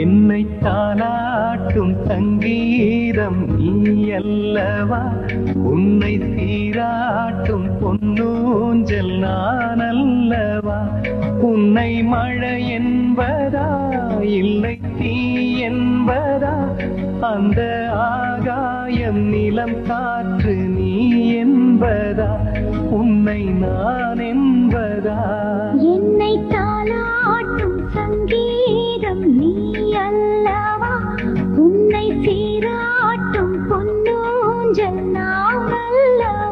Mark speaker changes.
Speaker 1: என்னை தாளாட்டும் சங்கீதம் நீ அல்லவா? உன்னை நீராட்டும் பொன்னூஞ்சல் நான் அல்லவா உன்னை மழை என்பதா இல்லை தீ என்பதா? அந்த ஆகாயம் நிலம் காற்று நீ என்பதா? உன்னை நான் என்பதா? என்னை தாளாட்டும் சங்கீதம் நீ அல்லவா? உன்னை சீராட்டும் பொன்னூஞ்சல் நான் அல்லவா